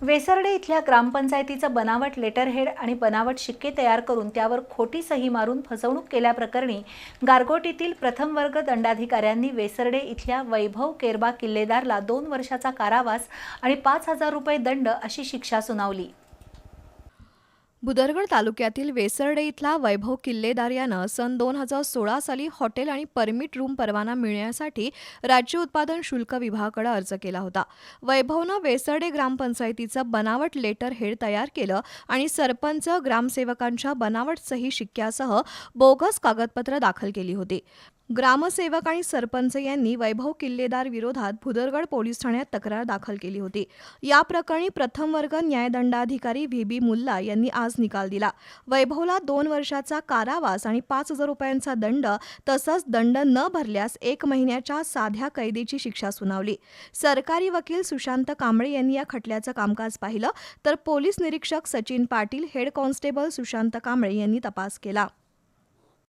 वेसर्डे इथल्या ग्रामपंचायतीचं बनावट लेटरहेड आणि बनावट शिक्के तयार करून त्यावर खोटी सही मारून फसवणूक केल्याप्रकरणी गारगोटीतील प्रथम वर्ग दंडाधिकाऱ्यांनी वेसर्डे इथल्या वैभव केरबा किल्लेदारला दोन वर्षाचा कारावास आणि पाच हजार रुपये दंड अशी शिक्षा सुनावली. भुदरगड तालुक्यातील वेसर्डे इथला वैभव किल्लेदार यानं सन दोन हजार सोळा साली हॉटेल आणि परमिट रूम परवाना मिळण्यासाठी राज्य उत्पादन शुल्क विभागाकडे अर्ज केला होता. वैभवनं वेसर्डे ग्रामपंचायतीचं बनावट लेटर हेड तयार केलं आणि सरपंच ग्रामसेवकांच्या बनावट सही शिक्क्यासह बोगस कागदपत्र दाखल केली होती. ग्रामसेवक आणि सरपंच यांनी वैभव किल्लेदार विरोधात भुदरगड पोलीस ठाण्यात तक्रार दाखल केली होती. या प्रकरणी प्रथम वर्ग न्यायदंडाधिकारी व्ही. बी. मुल्ला यांनी आज निकाल दिला. वैभवला दोन वर्षाचा कारावास आणि पाच हजार रुपयांचा दंड तसंच दंड न भरल्यास एक महिन्याच्या साध्या कैदेची शिक्षा सुनावली. सरकारी वकील सुशांत कांबळे यांनी या खटल्याचं कामकाज पाहिलं तर पोलीस निरीक्षक सचिन पाटील हेड कॉन्स्टेबल सुशांत कांबळे यांनी तपास केला.